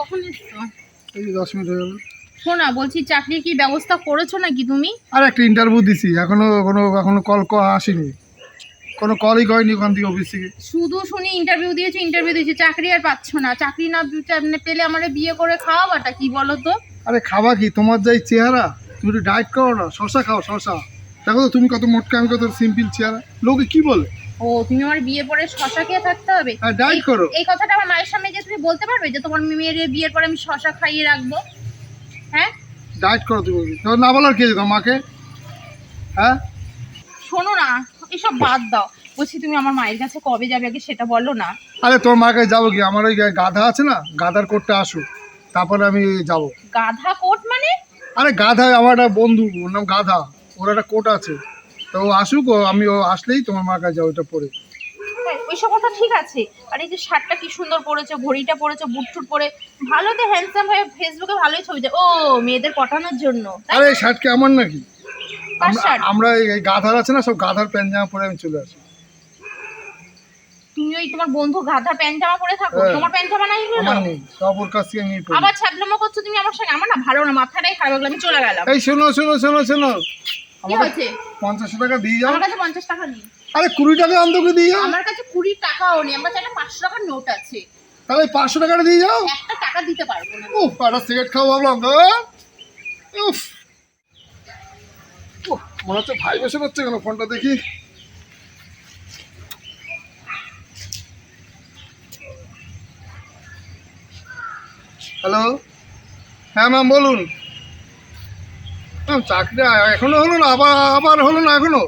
কখন এসছো? এই দশ মিনিট হয়ে গেল। শোনা বলছি চাকরির কি ব্যবস্থা করেছ নাকি তুমি? আর একটা ইন্টারভিউ দিছি। এখনও কোনো এখনও কল আসেনি। কোনো কলই করেনি ওখান থেকে অফিস থেকে। শুধু শুনি ইন্টারভিউ দিয়েছ ইন্টারভিউ দিয়েছ। চাকরি আর পাচ্ছ না। চাকরি না মানে পেলে আমারে বিয়ে করে খাওয়াবাটা কি বলো তো আরে খাবা কি? তোমার যাই চেহারা তুমি একটু ডায়েট করো না। শশা খাও শশা দেখো তো তুমি কত মোটকা আমি কত সিম্পল চেহারা। লোকে কি বলে? ও তুমি আমার বিয়ে পরে শশা খেয়ে থাকতে হবে? ডায়েট করো। এই কথাটা আমার মায়ের সামনে যে তুমি বলতে পারবে যে তোমার মেয়ের বিয়ের পরে আমি শশা খাইয়ে রাখব? হ্যাঁ? ডায়েট করো তুমি। তো না বলার কে মাকে? হ্যাঁ? শোনো না এসব বাদ দাও। বলছি তুমি আমার মায়ের কাছে কবে যাবে আগে সেটা বলো না। আরে তোর মাকে যাব কি? আমার ওই গাধা আছে না? গাধার কোটটা আসুক। তারপরে আমি যাব। গাধা কোট মানে? আরে গাধা আমার একটা বন্ধু ওর নাম গাধা। ওর একটা কোট আছে। তো আসুক ও আমি ও আসলেই তোমার মার কাছে ওইটা পরে। হ্যাঁ, ওইসব কথা ঠিক আছে আর এই যে শার্টটা কি সুন্দর পরেছো ঘড়িটা পরেছো বুট টুট পরে ভালো তো হ্যান্ডসাম হয়ে ফেসবুকে ভালোই ছবি দেয় ও মেয়েদের পটানোর জন্য আরে শার্ট কি আমার নাকি? আমরা-? এই গাধার আছে না সব গাধার প্যান্ট জামা পরে আমি চলে আসি। তুমি ওই তোমার বন্ধু গাধা প্যান্ট জামা পরে থাকো হ্যাঁ। তোমার প্যান্ট জামা নাই হলো। আমার নেই সব ওর কাছ থেকে নিয়ে পড়ি। আবার ছাবলামো করছ তুমি আমার সঙ্গে আমার না ভালো না মাথাটাই খারাপ লাগল আমি চলে গেলাম। এই শোনো শোনো শোনো শোনো। কি হয়েছে পঞ্চাশ টাকা দিয়ে যাও। আমার কাছে পঞ্চাশ টাকা নেই। আরে কুড়ি টাকা অন্তকে দিয়ে যাও। আমার কাছে কুড়ি টাকাও নেই আমার কাছে একটা পাঁচশো টাকার নোট আছে। তাহলে পাঁচশো টাকাটা দিয়ে যাও। একটা টাকা দিতে পারব না। উফ একটা সিগারেট খাব ভাবলাম তো উফ। উফ, মনে হচ্ছে ভাইব্রেশন হচ্ছে কেন ফোনটা দেখি। হ্যালো? হ্যাঁ ম্যাম বলুন। চাকরি এখনও হলো না, আবার আবার হলো না এখনও।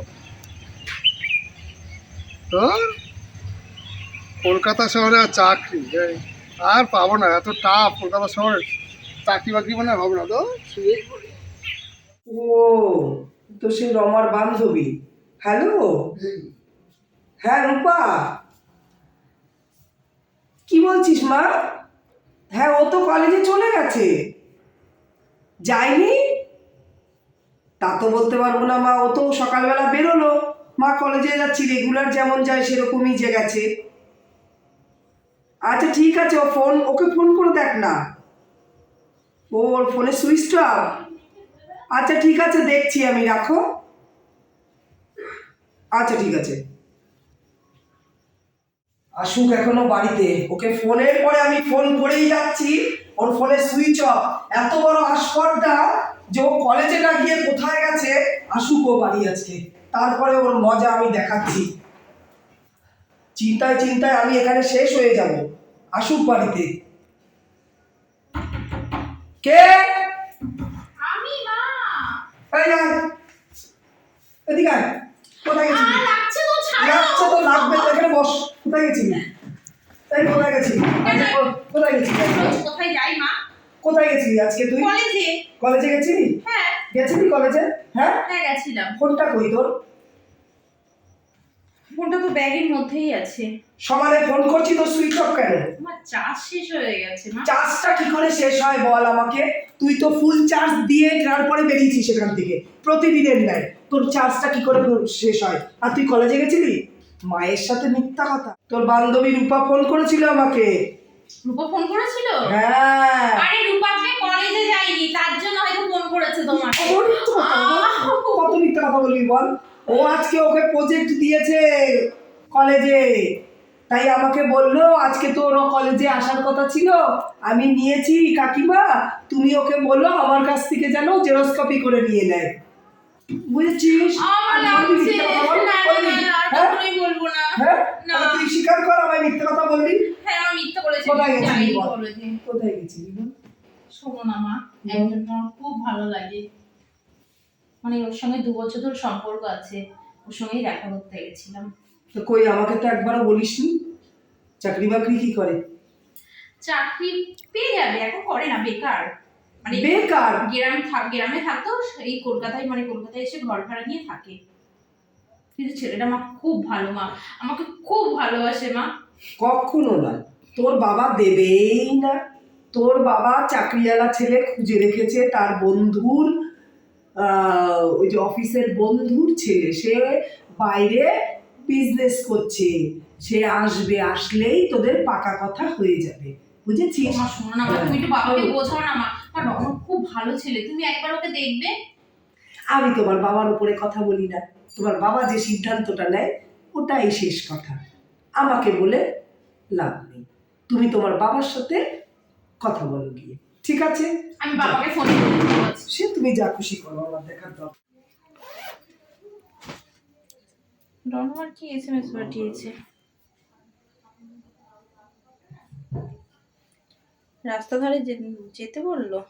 কলকাতা শহরে আর চাকরি আর পাবো না, এত টাফ কলকাতা শহরে। চাকরি বাকরি মানে হবে না তো? ও, তো সে রমার বান্ধবী। হ্যালো? হ্যাঁ রূপা। কি বলছিস মা? হ্যাঁ ও তো কলেজে চলে গেছে। যায়নি? তা তো বলতে পারব না মা, ও তো সকালবেলা বেরোলো। মা, কলেজে যাচ্ছি রেগুলার যেমন যায় সেরকমই যে গেছে। আচ্ছা ঠিক আছে, ও ফোন ওকে ফোন করে দেখ না। ও, ওর ফোনে সুইচ অফ আচ্ছা ঠিক আছে, দেখছি আমি, রাখো। আচ্ছা ঠিক আছে। আসুক এখনও বাড়িতে। ওকে ফোনের পরে আমি ফোন করেই যাচ্ছি। ওর ফোনে সুইচ অফ এত বড় আসপর্দা। যে ও কলেজে না গিয়ে কোথায় গেছে আসুক ও বাড়ি আজকে। তারপরে ওর মজা আমি দেখাচ্ছি। চিন্তায় চিন্তায় আমি এখানে শেষ হয়ে যাব। আসুক বাড়িতে। কে? আমি মা। এই আয়। এদিকে আয়। কোথায় গেছিলি? লাগছে তো লাগছে তো লাগবে তো এখানে বস। কোথায় গেছিলি? এই কোথায় গেছিলি? কোথায় গেছিলি? কোথায় যাই মা? কোথায় গেছিলি আজকে তুই? কলেজে। কলেজে গেছিলি? হ্যাঁ। গেছিলি কলেজে? হ্যাঁ? হ্যাঁ গেছিলাম। ফোনটা কই তোর? ফোনটা তো ব্যাগের মধ্যেই আছে। সমানে ফোন করছি তো সুইচ অফ কেন? আমার চার্জ শেষ হয়ে গেছে মা। চার্জটা কি করে শেষ হয় বল আমাকে? তুই তো ফুল চার্জ দিয়ে তারপরে বেরিয়েছিস সেখান থেকে। প্রতিদিনের নেয় তোর চার্জটা কি করে শেষ হয়? আর তুই কলেজে গেছিলি? মায়ের সাথে মিথ্যা কথা। তোর বান্ধবী রূপা ফোন করেছিল আমাকে। রূপা ফোন করেছিল? হ্যাঁ। আরে রূপা আজকে কলেজে যায়নি তার জন্য হয়তো ফোন করেছে তোমাকে। কত মিথ্যা কথা কত মিথ্যা কথা বলবি বল? ও আজকে ওকে প্রজেক্ট দিয়েছে কলেজে তাই আমাকে বলল আজকে তো ওর কলেজে আসার কথা ছিল আমি নিয়েছি কাকিমা তুমি ওকে বলল আমার কাছ থেকে যেন জেরক্স কপি করে নিয়ে নেয়। বুঝেছিস? আমার লাগছে? না না না আর হ্যাঁ? কখনোই বলব না? হ্যাঁ? না। তুই স্বীকার কর আমায় মিথ্যা কথা বলবি? হ্যাঁ আমি মিথ্যা করেছি কোথায় গেছিলি বল? কোথায় গেছিলি বল? শোনো না মা একজন আমার খুব ভালো লাগে। মানে ওর সঙ্গে দু বছর ধরে সম্পর্ক আছে ওর সঙ্গেই দেখা করতে গেছিলাম। তো কই আমাকে তো একবারও বলিসনি? চাকরি বাকরি কি করে? চাকরি পেয়ে যাবে এখন করে না বেকার। মানে বেকার। গ্রামে থাক গ্রামে থাকতো এই কলকাতায় মানে কলকাতায় এসে ঘর ভাড়া নিয়ে থাকে। কিন্তু ছেলেটা মা খুব ভালো মা আমাকে খুব ভালোবাসে মা। কখনো না তোর বাবা দেবেই না। তোর বাবা চাকরিওয়ালা ছেলে খুঁজে রেখেছে তার বন্ধুর আহ, ওই যে অফিসের বন্ধুর ছেলে। সে বাইরে বিজনেস করছে। সে আসবে আসলেই তোদের পাকা কথা হয়ে যাবে। বুঝেছিস? মা শোনো না মা তুমি একটু বাবাকে বোঝাও না মা। মা রমন খুব ভালো ছেলে। তুমি একবার ওকে দেখবে। আমি তোমার বাবার উপরে কথা বলি না। তোমার বাবা যে সিদ্ধান্তটা নেয় ওটাই শেষ কথা। আমাকে বলে লাভ নেই। তুমি তোমার বাবার সাথে কথা বলো গিয়ে। ঠিক আছে? আমি বাবাকে ফোন করে সে তুমি যা খুশি করো আমার দেখার দরকার রনমার কি এসএমএস পাঠিয়েছে রাস্তা ধারে যে- যেতে বলল?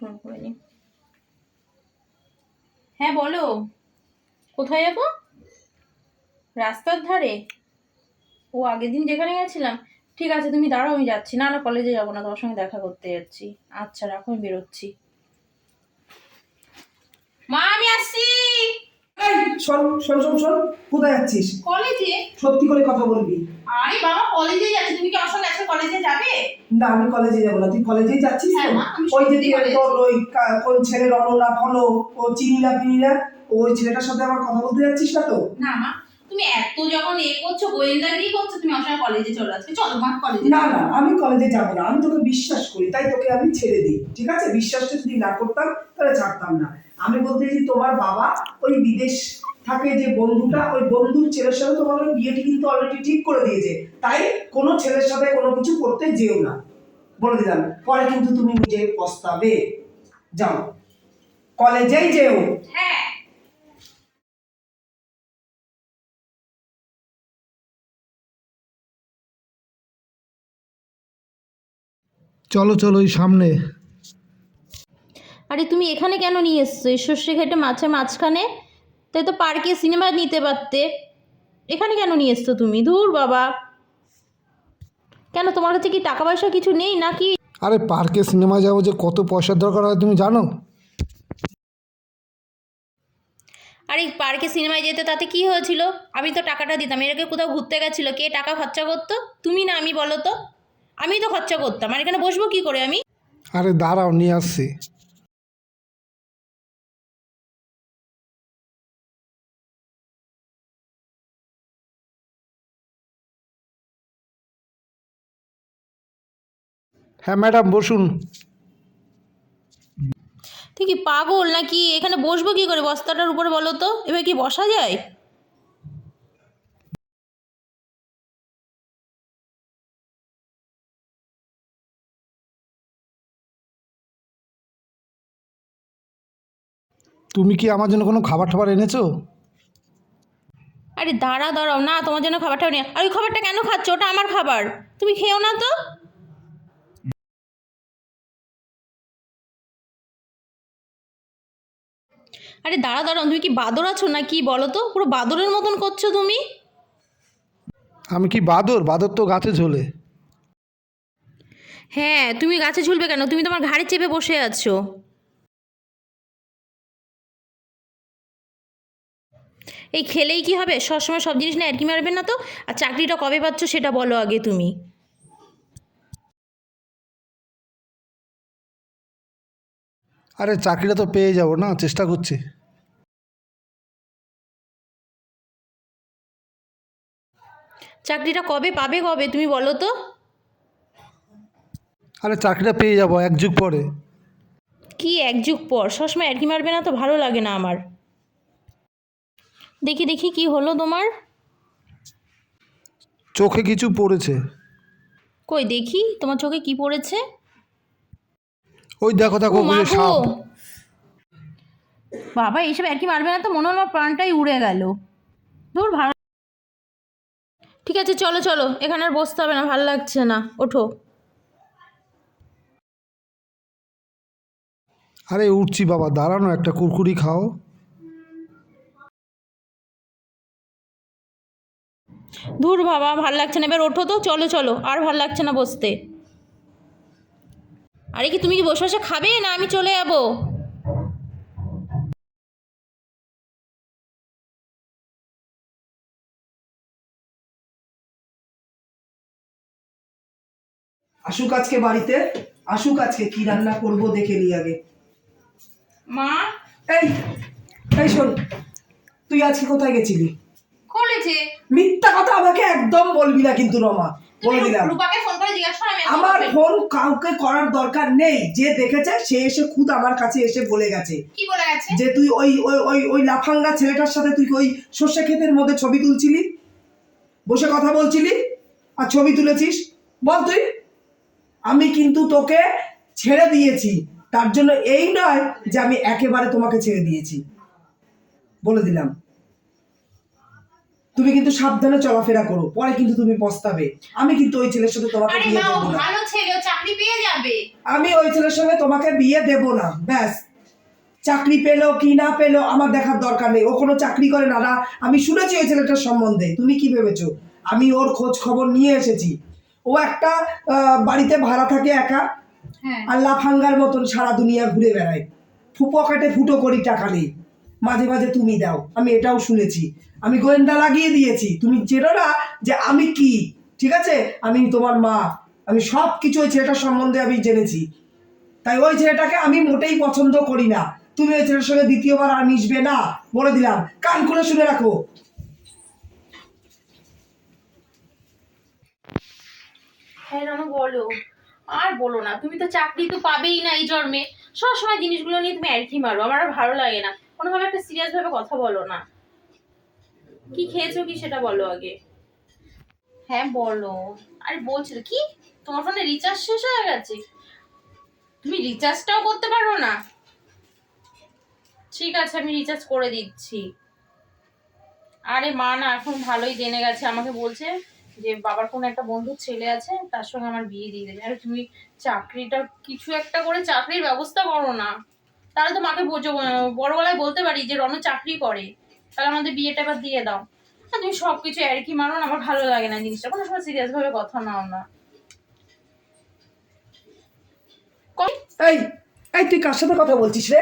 ফোন করে নি। হ্যাঁ বলো। কোথায় যাব? রাস্তার ধারে? ও আগের দিন যেখানে গেছিলাম। ঠিক আছে, তুমি দাঁড়াও, আমি যাচ্ছি। না না কলেজে যাব না, তোমার সঙ্গে দেখা করতে যাচ্ছি। আচ্ছা রাখো, আমি বেরোচ্ছি। মা, আমি আসছি! এই, শোন শোন শোন শোন কোথায় যাচ্ছিস? কলেজে? সত্যি করে কথা বলবি। আরে বাবা কলেজে যাচ্ছে। তুমি কি আজকে কলেজে যাবে? না আমি কলেজে যাব না। তুই কলেজেই যাচ্ছিস তো? হ্যাঁ, ওই যে ওই কোন ছেলে রণনা ফলো ও চিনি না পিনি না ওই ছেলেটার সাথে আমার কথা বলতে যাচ্ছিস না তো? না মা তুমি এত যখন এ করছ গোয়েন্দাগিরি করছ তুমি আমার কলেজে চলে আসবে চলো মা কলেজে না না আমি কলেজে যাব না। আমি তোকে বিশ্বাস করি তাই তোকে আমি ছেড়ে দিই ঠিক আছে? বিশ্বাসটা যদি না করতাম তাহলে ছাড়তাম না। আমি বলতে চাইছি তোমার বাবা ওই বিদেশ থাকে যে বন্ধুটা ওই বন্ধুর ছেলের সাথে তোমার ওই বিয়েটি কিন্তু অলরেডি ঠিক করে দিয়েছে। তাই কোনো ছেলের সাথে কোনো কিছু করতে যেও না। বলে দিলাম পরে কিন্তু তুমি নিজে পস্তাবে। যাও। কলেজেই যেও। হ্যাঁ। চলো চলো ওই সামনে। আরে তুমি এখানে কেন নিয়ে এসছো? এই সর্ষে ঘেটে মাছের মাঝখানে? তাই তো পার্কে সিনেমা নিতে পারতে। এখানে কেন নিয়ে এসছো তুমি? ধুর বাবা। কেন তোমার কাছে কি টাকা পয়সা কিছু নেই নাকি? আরে পার্কে সিনেমা যাব যে কত পয়সার দরকার হয় তুমি জানো? আরে পার্কে সিনেমায় যেতে তাতে কি হয়েছিল? আমি তো টাকাটা দিতাম। এর আগে কোথাও ঘুরতে গেছিল। কে টাকা খরচা করতো? তুমি না আমি বলো তো। আমি তো খরচা করতাম। আর এখানে বসবো কি করে আমি? আরে দাঁড়াও নিয়ে আসছি। হ্যাঁ ম্যাডাম বসুন। কি পাগল নাকি? এখানে বসবো কি করে? বস্তাটার উপরে বলো তো। এবার কি বসা যায়? তুমি কি আমার জন্য কোনো খাবার টাবার এনেছো? আরে দাঁড়া দাঁড়াও। না তোমার জন্য খাবারটা নিয়ে আর ওই খাবারটা কেন খাচ্ছ? ওটা আমার খাবার। তুমি খেও না তো। আরে দাঁড়া দাঁড়াও তুমি কি বাদর আছো না কি বলো তো পুরো বাদরের মতন করছ তুমি। আমি কি বাদর? বাদর তো গাছে ঝোলে। হ্যাঁ তুমি গাছে ঝুলবে কেন? তুমি তোমার ঘাড়ে চেপে বসে আছো। এই খেলেই কি হবে? সবসময় সব জিনিস না আর কি মারবে না তো? আর চাকরিটা কবে পাচ্ছ সেটা বলো আগে তুমি। আরে চাকরিটা তো পেয়ে যাব না চেষ্টা করছি। চাকরিটা কবে পাবে কবে তুমি বলো তো। আরে চাকরিটা পেয়ে যাব এক যুগ পরে। কি এক যুগ পর? সবসময় আর কি মারবে না তো ভালো লাগে না আমার। দেখি দেখি কি হলো তোমার। চোখে কিছু পড়েছে। কই দেখি তোমার চোখে কি পড়েছে? ওই দেখো দেখো ওই সাপ। বাবা এইসব আর কি মারবে না তো? মনে হলো আমার প্রাণটাই উড়ে গেল। ধুর ভালো ঠিক আছে চলো চলো। এখানে আর বসতে হবে না ভালো লাগছে না। ওঠো। আরে উঠছি বাবা দাঁড়ানো একটা কুরকুরি খাও। ধুর বাবা ভালো লাগছে না। এবার ওঠো তো চলো চলো। আর ভালো লাগছে না বসতে। আরে কি তুমি কি বসে বসে খাবে না আমি চলে যাব? আসুক আজকে বাড়িতে আসুক আজকে কি রান্না করব দেখে নি আগে। মা? এই এই শোন তুই আজকে কোথায় গেছিলি? কলেজে। মিথ্যা কথা আমাকে একদম বলবি না কিন্তু রমা বলে দিলাম। রূপাকে আমার ফোন কাউকে করার দরকার নেই। যে দেখেছে সে এসে খুদ আমার কাছে এসে বলে গেছে। কি বলে গেছে? যে তুই ওই ওই ওই ওই লাফাঙ্গা ছেলেটার সাথে তুই ওই সর্ষে ক্ষেতের মধ্যে ছবি তুলছিলি? বসে কথা বলছিলি? আর ছবি তুলেছিস? বল তুই। আমি কিন্তু তোকে ছেড়ে দিয়েছি। তার জন্য এই নয় যে আমি একেবারে তোমাকে ছেড়ে দিয়েছি। বলে দিলাম। তুমি কিন্তু সাবধানে চলাফেরা করো পরে কিন্তু তুমি পস্তাবে। আমি কিন্তু ওই ছেলের সাথে তোমাকে আরে বিয়ে ও দেবো না। ভালো ছেলে ও চাকরি পেয়ে যাবে। আমি ওই ছেলের সঙ্গে তোমাকে বিয়ে দেব না ব্যাস। চাকরি পেল কি না পেল আমার দেখার দরকার নেই। ও কোনো চাকরি করে না না আমি শুনেছি ওই ছেলেটার সম্বন্ধে। তুমি কি ভেবেছো? আমি ওর খোঁজ খবর নিয়ে এসেছি। ও একটা আহ, বাড়িতে ভাড়া থাকে একা হ্যাঁ। আর লাফাঙ্গার মতন সারা দুনিয়া ঘুরে বেড়ায়। পকেটে ফুটো করি টাকা নেই। মাঝে মাঝে তুমি দাও। আমি এটাও শুনেছি। আমি গোয়েন্দা লাগিয়ে দিয়েছি। তুমি জেনো না যে আমি কি? ঠিক আছে? আমি তোমার মা। আমি সব কিছু ওই ছেলেটার সম্বন্ধে আমি জেনেছি। তাই ওই ছেলেটাকে আমি মোটেই পছন্দ করি না। তুমি ওই ছেলের সঙ্গে দ্বিতীয়বার আর মিশবে না। বলে দিলাম। কান খুলে শুনে রাখো। হ্যাঁ রানু, বলো। আর বলো না। তুমি তো চাকরি তো পাবেই না এই জন্মে। সবসময় জিনিসগুলো নিয়ে তুমি অ্যারকি মারো। আমার আর ভালো লাগে না। কোনোভাবে একটা সিরিয়াস ভাবে কথা বলো না। কি খেয়েছো কি সেটা বলো আগে। হ্যাঁ বলো। আরে বলছিল কি? তোমার ফোনে রিচার্জ শেষ হয়ে গেছে? তুমি রিচার্জটাও করতে পারো না। ঠিক আছে আমি রিচার্জ করে দিচ্ছি। আরে মা না এখন ভালোই জেনে গেছে। আমাকে বলছে যে বাবার কোনো একটা বন্ধুর ছেলে আছে তার সঙ্গে আমার বিয়ে দিয়ে দেবে। আরে তুমি চাকরিটা কিছু একটা করে চাকরির ব্যবস্থা করো না। তাহলে তো মাকে বোঝো বড় গলায় বলতে পারি যে রণ চাকরি করে। তাহলে আমাদের বিয়েটা এবার দিয়ে দাও। আর তুমি সব কিছু আর কি মারো আমার ভালো লাগে না জিনিসটা। কোনো সময় সিরিয়াস ভাবে কথা নাও না। এই এই তুই কার সাথে কথা বলছিস রে?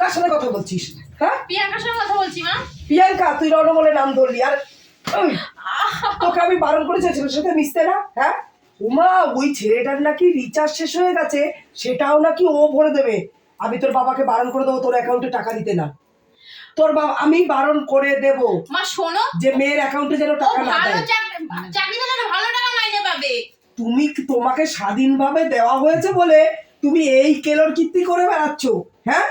কার সাথে কথা বলছিস? হ্যাঁ? প্রিয়াঙ্কার সঙ্গে কথা বলছি মা। প্রিয়াঙ্কা তুই রণ বলে নাম ধরলি। আর তোকে আমি বারণ করেছি ওই ছেলের সাথে মিশতে না? হ্যাঁ? উমা ওই ছেলেটার নাকি রিচার্জ শেষ হয়ে গেছে সেটাও নাকি ও ভরে দেবে। আমি তোর বাবাকে বারণ করে দেবো তোর অ্যাকাউন্টে টাকা দিতে না। তোর বাবা আমি বারণ করে দেব মা শোনো। যে মেয়ের অ্যাকাউন্টে যেন টাকা না ভালো দেয়। চাকরি চাকরি পেলে না ভালো টাকা মাইনে পাবে। তুমি তোমাকে স্বাধীনভাবে দেওয়া হয়েছে বলে তুমি এই কেলোর কীর্তি করে বেড়াচ্ছ? হ্যাঁ?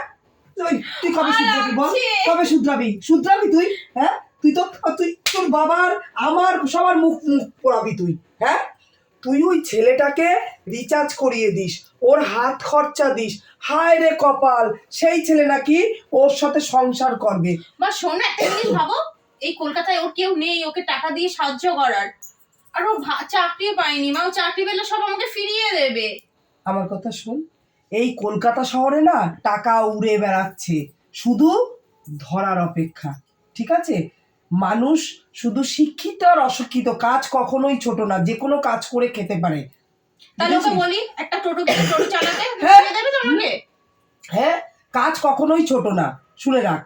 ওই, তুই কবে শুধরাবি বল? কবে শুধরাবি? শুধরাবি তুই? হ্যাঁ? তুই তো তুই তোর বাবার আমার সবার মুখ মুখ পড়াবি তুই হ্যাঁ? তুই ওই ছেলেটাকে রিচার্জ করিয়ে দিস ওর হাত খরচা দিস হায় রে কপাল সেই ছেলে নাকি ওর সাথে সংসার করবে। বা শোনো একটা জিনিস ভাবো এই কলকাতায় ওর কেউ নেই ওকে টাকা দিয়ে সাহায্য করার। আর ও চাকরিও পায়নি মা ও চাকরি পেলে সব আমাকে ফিরিয়ে দেবে। আমার কথা শোন এই কলকাতা শহরে না টাকা উড়ে বেড়াচ্ছে শুধু ধরার অপেক্ষা ঠিক আছে? মানুষ শুধু শিক্ষিত আর অশিক্ষিত কাজ কখনোই ছোট না যে কোনো কাজ করে খেতে পারে। তাহলে ওকে বলি একটা টোটো টোটো চালাতে? হ্যাঁ। দেবে তোমাকে হ্যাঁ কাজ কখনোই ছোট না শুনে রাখ।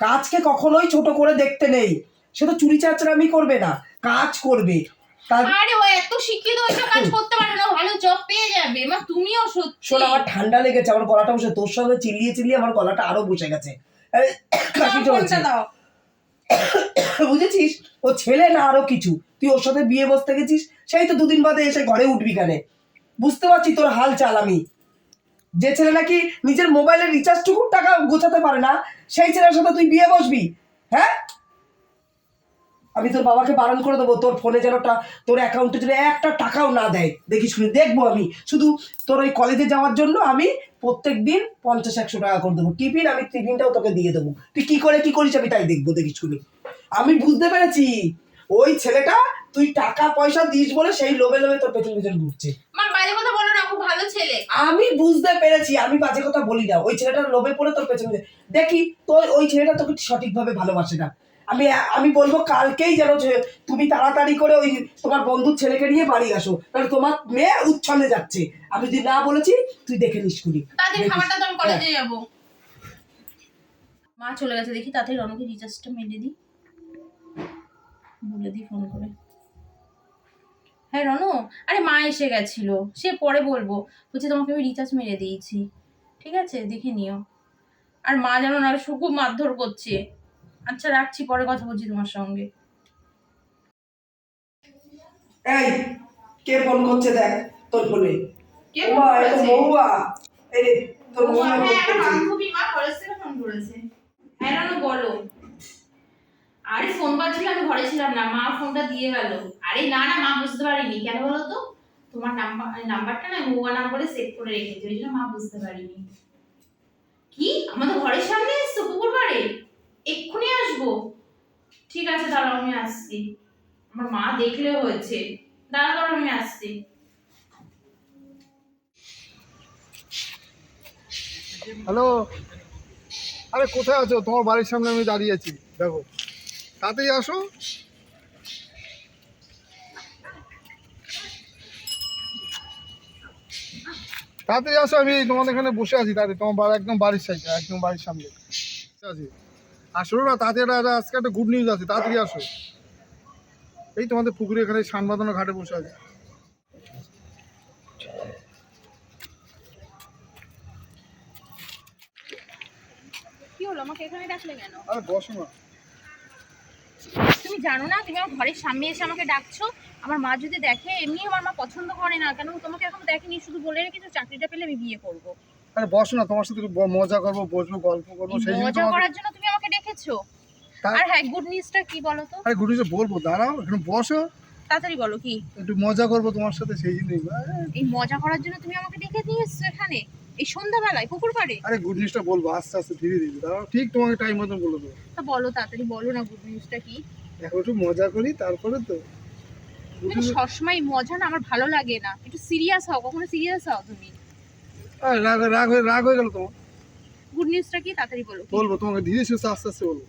কাজকে কখনোই ছোট করে দেখতে নেই। সে তো চুরি চাচরামি করবে না কাজ করবে। আরে ও এত শিক্ষিত ওইসব কাজ করতে পারে না ভালো জব পেয়ে যাবে। মা তুমিও সত্যি। শোন আমার ঠান্ডা লেগেছে আমার গলাটা বসে তোর সঙ্গে চিল্লিয়ে চিল্লিয়ে আমার গলাটা আরও বসে গেছে। দাও। বুঝেছিস? ও ছেলে না আরও কিছু। তুই ওর সাথে বিয়ে বসতে গেছিস? সেই তো দুদিন বাদে এসে ঘরে উঠবি কেন? বুঝতে পারছি তোর হাল চাল আমি। যে ছেলে নাকি নিজের মোবাইলের রিচার্জটুকু টাকা গোছাতে পারে না, সেই ছেলের সাথে তুই বিয়ে বসবি হ্যাঁ? আমি তোর বাবাকে বারণ করে দেবো, তোর ফোনে যেন তোর অ্যাকাউন্টে যেন একটা টাকাও না দেয়। দেখি শুনে, দেখব আমি। শুধু তোর ওই কলেজে যাওয়ার জন্য আমি প্রত্যেক দিন পঞ্চাশ, একশো টাকা করে দেবো। টিফিন আমি, টিফিনটাও তোকে দিয়ে দেবো। তুই কি করে, কি করিস আমি তাই দেখব, দেখি শুনি। আমি বুঝতে পেরেছি। ওই ছেলেটা তুই টাকা পয়সা দিস বলে সেই লোভে লোভে তোর পেছন পেছন ঘুরছে কথা বলো না খুব ভালো ছেলে। আমি বুঝতে পেরেছি আমি বাজে কথা বলি না। ওই ছেলেটার লোভে পড়ে তোর পেছনে দেখি তোর ওই ছেলেটা তোকে সঠিকভাবে ভালোবাসে না। আমি আমি বলব কালকেই যেন যে তুমি তাড়াতাড়ি করে ওই তোমার বন্ধুর ছেলেকে নিয়ে বাড়ি আসো তাহলে তোমার মেয়ে উচ্ছন্নে যাচ্ছে। আমি যদি না বলেছি তুই দেখে নিস কুড়ি তাদের খাবারটা তো আমি হ্যাঁ। কলেজে যাব। মা চলে গেছে দেখি তাড়াতাড়ি রনকে রিচার্জটা মেনে দিই। বলে দিই ফোন করে। হ্যাঁ রনু? আরে মা এসে গেছিল। সে পরে বলব। বলছি তোমাকে আমি রিচার্জ মেরে দিয়েছি। ঠিক আছে? দেখে নিও। আর মা যেন না খুব মারধর করছে। আচ্ছা রাখছি পরে কথা বলছি তোমার সঙ্গে। এই কে ফোন করছে দেখ তোর ফোনে কে ফোন এ তো মহুয়া। এই তোর হ্যাঁ, ফোন করছে। মা কলেজ থেকে ফোন করেছে। হ্যাঁ রানু বলো। আরে ফোন বাজছিল আমি ঘরে ছিলাম না, মা ফোনটা দিয়ে গেল। আরে না না, মা বুঝতে পারিনি, কেন বলো তো? তোমার নাম্বার নাম্বারটা না মোয়া নাম্বারে সেভ করে রেখেছে, ওই মা বুঝতে পারিনি। কি? আমাদের ঘরের সামনে এসছো, পুকুর পাড়ে? এক্ষুনি আসব। ঠিক আছে, দাঁড়াও, আমি আসছি। আমার মা দেখলে হয়েছে। দাঁড়া দাঁড়াও, আমি আসছি। হ্যালো আরে, কোথায় আছো? তোমার বাড়ির সামনে আমি দাঁড়িয়ে আছি। দেখো। তাড়াতাড়ি আসো। তাড়াতাড়ি আসো আমি তোমাদের এখানে বসে আছি তাতে তোমার একদম বাড়ির সাইডে একদম বাড়ির সামনে। আছি। আসো না তাড়াতাড়ি আজকে একটা গুড নিউজ আছে তাড়াতাড়ি আসো। এই তোমাদের পুকুরে এখানে সান বাঁধানো ঘাটে বসে আছে। কি হলো? আমাকে এখানে ডাকলে কেন? আরে বসো না। তুমি জানো না তুমি আমার ঘরের সামনে এসে আমাকে ডাকছো। আমার মা যদি দেখে এমনি আমার মা পছন্দ করে না কেন তোমাকে এখন দেখেনি শুধু বলে রেখেছো চাকরিটা পেলে আমি বিয়ে করব। আরে বসো না তোমার সাথে মজা করব বসবো গল্প করব সেই মজা করার জন্য তুমি আমাকে ডেকেছো? আর হ্যাঁ গুড নিউজটা কি বলো তো আরে গুড নিউজে বলব দাঁড়াও এখানে বসো। তাড়াতাড়ি বলো কি? একটু মজা করব তোমার সাথে সেই জন্যই। এই মজা করার জন্য তুমি আমাকে ডেকে এসছো এখানে? এই সন্ধ্যাবেলায় পুকুর পাড়ে? আরে গুড নিউজটা বলব আস্তে আস্তে ধীরে ধীরে দাঁড়াও ঠিক তোমাকে টাইম মতো বলে দেবো। তা বলো তাড়াতাড়ি বলো না গুড নিউজটা কি? এখন একটু মজা করি তারপরে তো news- সবসময় মজা না আমার ভালো লাগে না। একটু সিরিয়াস হও কখনো সিরিয়াস হও তুমি? রাগ রাগ হয়ে রাগ হয়ে গেল তোমার। গুড নিউজটা কি? তাড়াতাড়ি বলো। বলব তোমাকে ধীরে সুস্থে আস্তে আস্তে বলব।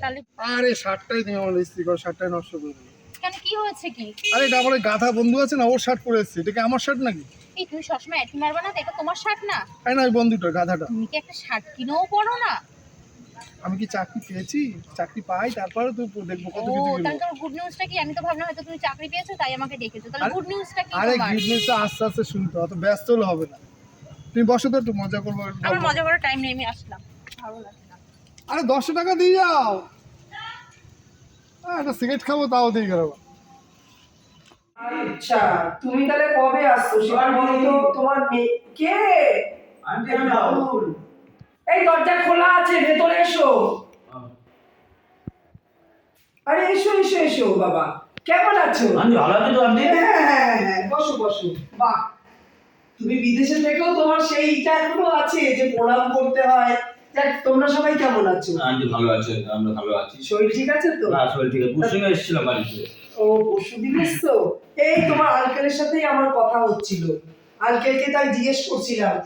তাহলে আরে শার্টটাই তুমি আমার স্ত্রী করো শার্টটাই নষ্ট করে দিলে। কেন কি হয়েছে কি? আরে এটা আমার গাধা বন্ধু আছে না ওর শার্ট পরে এসছে। এটা কি আমার শার্ট নাকি? এই তুমি সবসময় একই মারবা না এটা তোমার শার্ট না? তাই না ওই বন্ধুটা গাধাটা। তুমি কি একটা শার্ট কিনেও পরো না? আমি কি চাকরি পেয়েছি? চাকরি পাই তারপরে তো দেখব কত ও কিছু তাহলে গুড নিউজটা কি? আমি তো ভাবলাম হয়তো তুমি চাকরি পেয়েছ তাই আমাকে ডেকেছো। তাহলে গুড নিউজটা কি আরে গুড নিউজটা আস্তে আস্তে শুনতে অত ব্যস্ত হলে হবে না। তুমি বসো তো একটু মজা করব। আমার মজা করার টাইম নেই আমি আসলাম। ভালো লাগে না। আরে দশশো টাকা দিয়ে যাও। একটা সিগারেট খাব তাও দিয়ে গেল। আচ্ছা তুমি তাহলে কবে আসছো? সেটা বলো তো তোমার কে? আন্টি রাহুল। এই দরজা খোলা আছে ভেতরে এসো। আরে এসো এসো এসো বাবা। কেমন আছো? আন্টি ভালো আছো তো আন্টি হ্যাঁ হ্যাঁ হ্যাঁ বসো বসো। বাহ। তুমি বিদেশে থেকেও তোমার সেইটা এখনও আছে যে প্রণাম করতে হয়। তোমরা সবাই কেমন আছো? আন্টি ভালো আছে আমরা ভালো আছি। শরীর ঠিক আছে তো? না শরীর ঠিক আছে। এসেছিলাম বাড়িতে। ও পরশু দিন এসছো? এই তোমার আঙ্কেলের সাথেই আমার কথা হচ্ছিল। আঙ্কেলকে তাই জিজ্ঞেস করছিলাম।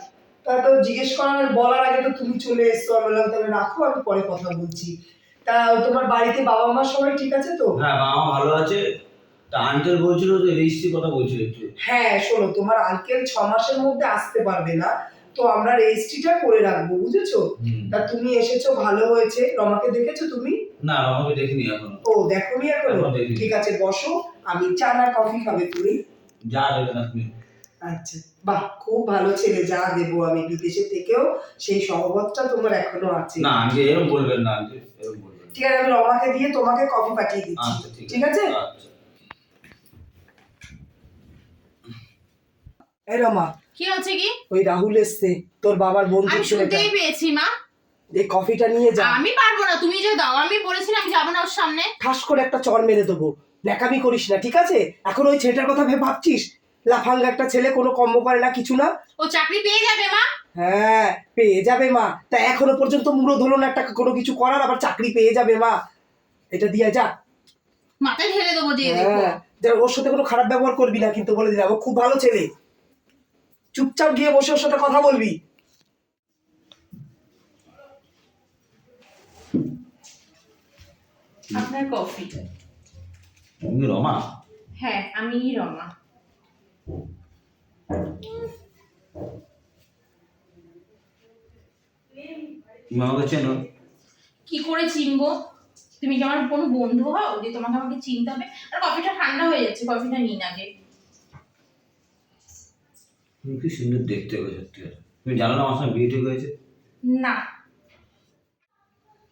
তা জিজ্ঞেস করার বলার আগে তো তুমি চলে এসছো। আমি বললাম তাহলে রাখো আমি পরে কথা বলছি। তা তোমার বাড়িতে বাবা মা সবাই ঠিক আছে তো? হ্যাঁ বাবা ভালো আছে। তা আঙ্কেল বলছিল যে রেজিস্ট্রি কথা বলছিল একটু। হ্যাঁ শোনো তোমার আঙ্কেল ছ মাসের মধ্যে আসতে পারবে না। তো আমরা রেজিস্ট্রিটা করে রাখব বুঝেছ? তা তুমি এসেছ ভালো হয়েছে। রমাকে দেখেছ তুমি? না আমাকে দেখিনি এখনও। ও দেখোনি এখনও? ঠিক আছে বসো আমি চা না কফি খাবে তুমি যা দেবে না আপনি। আচ্ছা বাহ খুব ভালো ছেলে যা দেবো আমি বিদেশে থেকেও সেই সহবতটা তোমার এখনও আছে। না আন্টি এরকম বলবেন না আন্টি এরকম বলবেন ঠিক আছে আমি রমাকে দিয়ে তোমাকে কফি পাঠিয়ে দিচ্ছি। আচ্ছা ঠিক আছে। আচ্ছা। এই রমা কি হচ্ছে কি? ওই রাহুল এসছে তোর বাবার বন্ধু আমি শুনতেই পেয়েছি মা। এই কফিটা নিয়ে যা। আমি পারব না তুমি যে দাও আমি বলেছিলাম যাব না ওর সামনে। ঠাস করে একটা চর মেরে দেবো। ন্যাকামি করিস না ঠিক আছে? এখন ওই ছেলেটার কথা ভেবে ভাবছিস? লাফাঙ্গা একটা ছেলে কোনো কম্ম করে না কিছু না। ও চাকরি পেয়ে যাবে মা? হ্যাঁ পেয়ে যাবে মা। তা এখনও পর্যন্ত মুড়ো ধরো না একটা কোনো কিছু করার আবার চাকরি পেয়ে যাবে মা। এটা দিয়ে যা। মাথায় ঢেলে দেবো দিয়ে দেখো। হ্যাঁ যা ওর সাথে কোনো খারাপ ব্যবহার করবি না কিন্তু বলে দিলাম ও খুব ভালো ছেলে। চুপচাপ গিয়ে বসে ওর সাথে কথা বলবি। আপনার কফি। তুমি রমা? হ্যাঁ আমি রমা। তুমি আমাকে চেনো। কি করে চিনবো? তুমি কি আমার কোনো বন্ধু হও যে তোমাকে আমাকে চিনতে হবে? আর কফিটা ঠান্ডা হয়ে যাচ্ছে কফিটা নিন আগে। তুমি কি সুন্দর দেখতে হবে সত্যি তুমি জানো না আমার সঙ্গে বিয়ে ঠিক হয়েছে? না।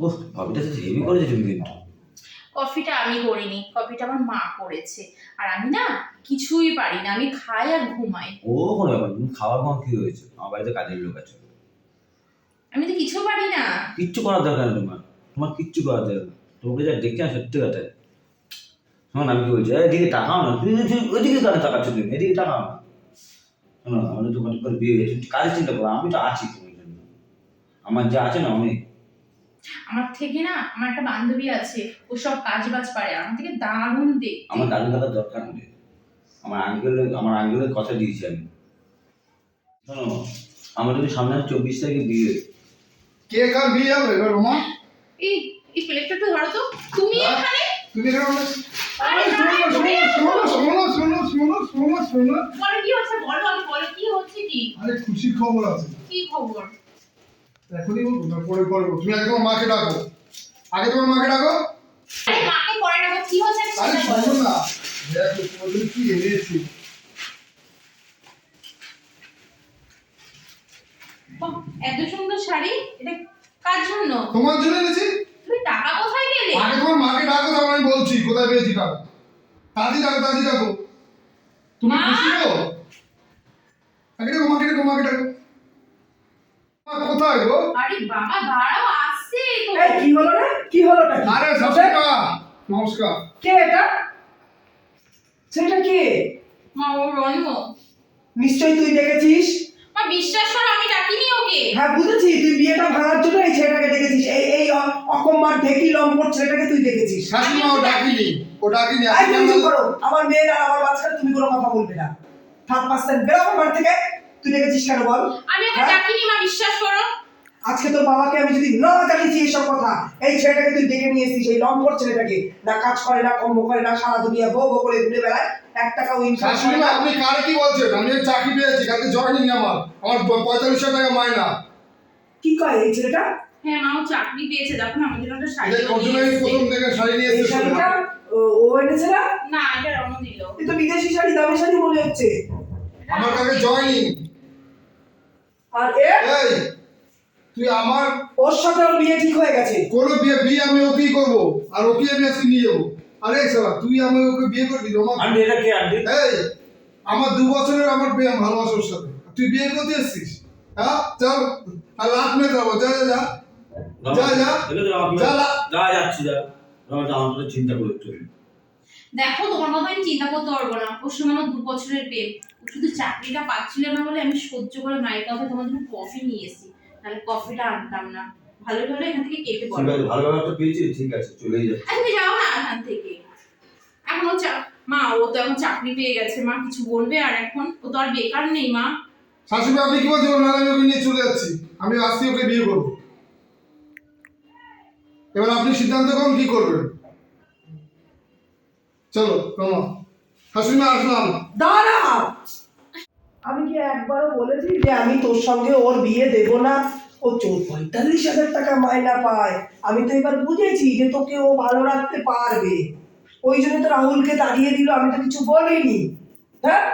ও ভাবিটা হেভি করেছে তুমি কিন্তু। কফিটা আমি করিনি কফিটা আমার মা করেছে। আর আমি না কিছুই পারি না আমি খাই আর ঘুমাই। ও কোনো ব্যাপার। তুমি খাওয়ার পর কি হয়েছে? আমার বাড়িতে কাজের লোক আছে। আমি তো কিছু পারি না। কিচ্ছু করার দরকার নেই তোমার তোমার কিচ্ছু করার দরকার। তোমাকে যা দেখছি না সত্যি কথা। শোনো আমি কি বলছি এদিকে তাকাও না তুমি ওইদিকে কেন তাকাচ্ছ তুমি? এদিকে তাকাও না। শোনো আমাদের তো হঠাৎ করে বিয়ে হয়েছে কাজের চিন্তা করো আমি তো আছি তোমার জন্য। আমার যা আছে না অনেক আমার থেকে না আমার একটা বান্ধবী আছে ও সব কাজ বাজ পারে আমার থেকে দারুণ দেখ আমার দাদু দাদার দরকার নেই। আমার আঙ্কেল আমার আঙ্কেলের কথা দিয়েছি আমি। শোনো আমার যদি সামনে চব্বিশ তারিখে বিয়ে। কে কার বিয়ে হবে? এবার রোমা? এই এই প্লেটটা একটু ধরো তো। তুমি? এখানে? তুমি এখানে বলো, আরে আরে শোনো, দাঁড়াও, শোনো, শোনো, শোনো, শোনো, শোনো, শোনো। বলো কি হচ্ছে? বলো আমি বলো কি হচ্ছে কি? আরে খুশির খবর আছে। কি খবর? এখনই বলব না পরে পরে। তুমি আগে তোমার মাকে ডাকো। আগে তোমার মাকে ডাকো। আরে মাকে পরে ডাকো কি হচ্ছে? আরে শোনো না। দেখো জন্য কি এনেছি। বাহ, এত সুন্দর শাড়ি? এটা কার জন্য? তোমার জন্য এনেছি? তুমি টাকা কোথায় গেলে আগে তোমার মাকে ডাকো তারপর আমি বলছি কোথায় পেয়েছি টাকা দাদি ডাকো দাদি ডাকো। তুমি! খুশি তো? আগে ডাকো মাকে ডাকো মাকে ডাকো। কোথায় গো? আরে বাবা দাঁড়াও আসছে তো। এই কি হলো রে? কি হলোটা কি আরে শাশুড়া নমস্কার। কে এটা? সেটা কে? মা ও রন্য নিশ্চয়ই তুই দেখেছিস? মা বিশ্বাস করো আমি ডাকিনি ওকে। হ্যাঁ বুঝেছি তুই বিয়েটা ভাঙার জন্য এই ছেলেটাকে দেখেছিস। এই এই অকম্মার ঢেকি লম্পট ছেলেটাকে তুই দেখেছিস। শাশুড়ি ও ডাকিনি। ও ডাকিনি আই তুমি করো। আমার মেয়ের আর আমার মাঝখানে তুমি কোনো কথা বলবে না। থার্ড পার্সেন্ট বেরো আমার থেকে। তুই দেখেছিস কেন বল? আমি ওকে হ্যাঁ? ডাকিনি মা বিশ্বাস করো। আজকে তোর বাবাকে আমি যদি না জানিয়েছি এইসব কথা এই ছেলেটাকে তুই ডেকে নিয়ে এসেছিস এই লম্পট ছেলেটাকে না কাজ করে না কর্ম করে না সারা দুনিয়া বউ বউ করে ঘুরে বেড়ায় এক টাকাও ইনকাম শাশুড়ি মা আপনি কারে কি বলছেন? আমি চাকরি পেয়েছি কালকে জয়েনিং আমার। আমার পঁয়তাল্লিশ টাকা মায়না কি কয় এই ছেলেটা? হ্যাঁ মা ও চাকরি পেয়েছে যখন আমাদের একটা শাড়ি প্রথম থেকে শাড়ি নিয়ে শাড়িটা ও- ও এনেছে না? না এটা রণ দিল। তো বিদেশি শাড়ি দামি শাড়ি মনে হচ্ছে। আমার কাছে জয়েনিং আর এ? এই তুই আমার ওর সাথে ওর বিয়ে ঠিক হয়ে গেছে। কোনো বিয়ে বিয়ে আমি ওকেই করব আর ওকে আমি আজকে নিয়ে যাব। আরে সালা তুই আমি ওকে বিয়ে করবি আমার আন্টি এটা কে আন্টি? এই আমার দু বছরের আমার প্রেম ভালোবাসার সাথে। তুই বিয়ে করতে এসছিস? হ্যাঁ চল আর লাখ মে যাব যা যা যা। যা, যা। যা, যা। যাচ্ছি যা। আমার আমার চিন্তা করে একটু। দেখো তোমার কথা আমি চিন্তা করতে পারব না। ওর সঙ্গে আমার দু বছরের ও শুধু চাকরিটা পাচ্ছিল না বলে আমি সহ্য করে মায়ের কাছে তোমার জন্য কফি নিয়ে এসেছি। তাহলে কফিটা আনতাম না। ভালো ভালো এখান থেকে কেটে পড়ো। আছে ভালো ব্যাপারটা পেয়েছি ঠিক আছে চলেই যাচ্ছে। আর তুমি যাও না এখান থেকে। এখন ও চা- মা ও তো এখন চাকরি পেয়ে গেছে মা কিছু বলবে? আর এখন ও তো আর বেকার নেই মা। শাশুড়ি আপনি কি বলছেন? না আমি ওকে নিয়ে চলে যাচ্ছি। আমি আজকে ওকে বিয়ে করব। এবার আপনি সিদ্ধান্ত করুন কি করবেন? চলো রমা শাশুড়ি মা আসলাম। দাঁড়া! আমি কি একবারও বলেছি যে আমি তোর সঙ্গে ওর বিয়ে দেব না? ও চোর পঁয়তাল্লিশ হাজার টাকা মায়না পায়। আমি তো এবার বুঝেছি যে তোকে ও ভালো রাখতে পারবে। ওই জন্য তো রাহুলকে দাঁড়িয়ে দিল আমি তো কিছু বলিনি। হ্যাঁ?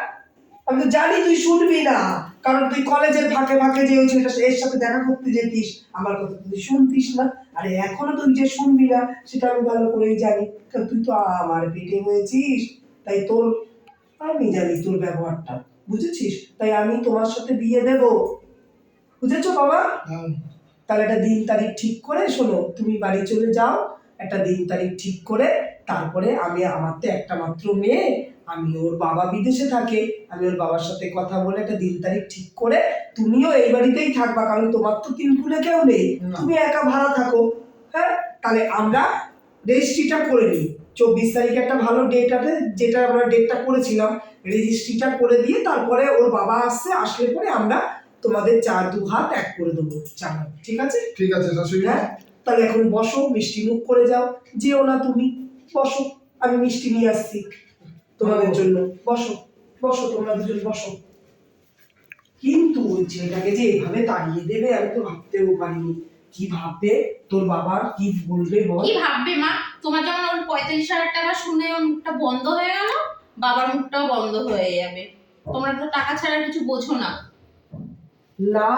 আমি তো জানি তুই শুনবি না। কারণ তুই কলেজের ফাঁকে ফাঁকে যে ওই ছেলেটা এর সাথে দেখা করতে যেতিস আমার কথা তুই শুনতিস না। আরে এখনও তুই যে শুনবি না সেটা আমি ভালো করেই জানি। কারণ তুই তো আমার পেটে হয়েছিস তাই তোর আমি জানি তোর ব্যবহারটা বুঝেছিস? তাই আমি তোমার সাথে বিয়ে দেব। বুঝেছ বাবা? তাহলে একটা দিন তারিখ ঠিক করে শোনো তুমি বাড়ি চলে যাও একটা দিন তারিখ ঠিক করে তারপরে আমি আমার তো একটা মাত্র মেয়ে আমি ওর বাবা বিদেশে থাকে আমি ওর বাবার সাথে কথা বলে একটা দিন তারিখ ঠিক করে তুমিও এই বাড়িতেই থাকবা কারণ তোমার তো তিন কুলে কেউ নেই। তুমি একা ভাড়া থাকো হ্যাঁ? তাহলে আমরা রেজিস্ট্রিটা করে নিই। চব্বিশ তারিখে একটা ভালো ডেট আছে যেটা আমরা ডেটটা করেছিলাম। রেজিস্ট্রিটা করে দিয়ে তারপরে ওর বাবা আসছে আসলে পরে আমরা তোমাদের চার দু হাত এক করে দেবো চার ঠিক আছে? ঠিক আছে শাশুড়ি হ্যাঁ? তাহলে এখন বসো মিষ্টি মুখ করে যাও। যেও না তুমি বসো আমি মিষ্টি নিয়ে আসছি। তোমাদের জন্য। বসো বসো তোমরা দুজন বসো। কিন্তু ওই ছেলেটাকে যে এভাবে তাড়িয়ে দেবে আমি তো ভাবতেও পারিনি। কি ভাববে? তোর বাবা কি বলবে বল? কি ভাববে মা? তোমার যেমন ওর পঁয়তাল্লিশ হাজার টাকা শুনে ওর মুখটা বন্ধ হয়ে গেল বাবার মুখটাও বন্ধ হয়ে যাবে। তোমরা তো টাকা ছাড়া কিছু বোঝো না। না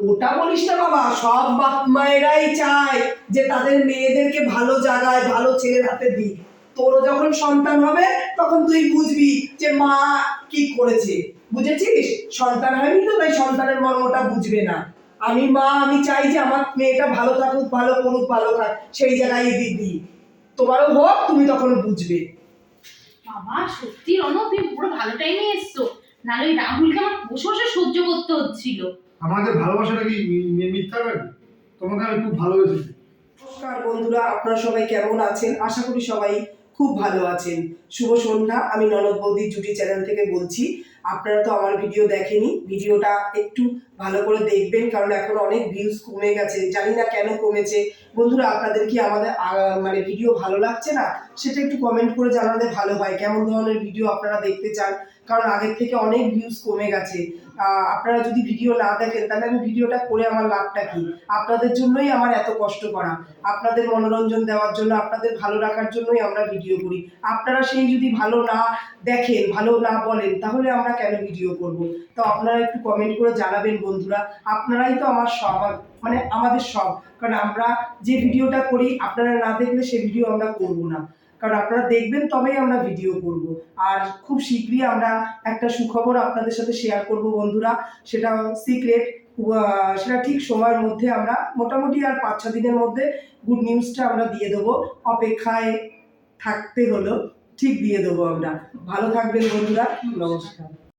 ওটা বলিস না বাবা। সব বাপ মায়েরাই চায় যে তাদের মেয়েদেরকে ভালো জায়গায় ভালো ছেলের হাতে দিই তোরও যখন সন্তান হবে তখন তুই বুঝবি যে মা কি করেছে। বুঝেছিস? সন্তান হয়নি তো তাই সন্তানের মর্মটা বুঝবে না। আমি মা আমি চাই যে আমার মেয়েটা ভালো থাকুক ভালো করুক ভালো থাক সেই জায়গায় দিদি তোমারও হোক তুমি তখন বুঝবে। বাবা সত্যি রণ তুমি পুরো ভালো টাইমে এসছো। নাহলে ওই রাহুলকে আমার বসে বসে সহ্য করতে হচ্ছিল। আমাদের ভালোবাসাটা কি মিথ্যা নাকি? তোমাকে আমি খুব ভালোবেসেছি। নমস্কার বন্ধুরা আপনারা সবাই কেমন আছেন? আশা করি সবাই খুব ভালো আছেন। শুভ সন্ধ্যা, আমি ননদ বৌদি জুটি চ্যানেল থেকে বলছি। আপনারা তো আমার ভিডিও দেখেনি ভিডিওটা একটু ভালো করে দেখবেন, কারণ এখন অনেক ভিউজ কমে গেছে। জানি না কেন কমেছে। বন্ধুরা, আপনাদের কি আমাদের মানে ভিডিও ভালো লাগছে না? সেটা একটু কমেন্ট করে জানালে ভালো হয়। কেমন ধরনের ভিডিও আপনারা দেখতে চান? কারণ আগের থেকে অনেক ভিউজ কমে গেছে। আপনারা যদি ভিডিও না দেখেন, তাহলে আমি ভিডিওটা করে আমার লাভটা কি? আপনাদের জন্যই আমার এত কষ্ট করা। আপনাদের মনোরঞ্জন দেওয়ার জন্য, আপনাদের ভালো রাখার জন্যই আমরা ভিডিও করি। আপনারা সেই যদি ভালো না দেখেন, ভালো না বলেন, তাহলে আমরা কেন ভিডিও করব? তো আপনারা একটু কমেন্ট করে জানাবেন বন্ধুরা। আপনারাই তো আমার সব মানে আমাদের সব। কারণ আমরা যে ভিডিওটা করি, আপনারা না দেখলে সে ভিডিও আমরা করব না। কারণ আপনারা দেখবেন তবেই আমরা ভিডিও করব। আর খুব শীঘ্রই আমরা একটা সুখবর আপনাদের সাথে শেয়ার করব বন্ধুরা। সেটা সিক্রেট সেটা ঠিক সময়ের মধ্যে আমরা, মোটামুটি আর পাঁচ ছ দিনের মধ্যে গুড নিউজটা আমরা দিয়ে দেবো। অপেক্ষায় থাকতে হলো ঠিক দিয়ে দেবো আমরা। ভালো থাকবেন বন্ধুরা। নমস্কার।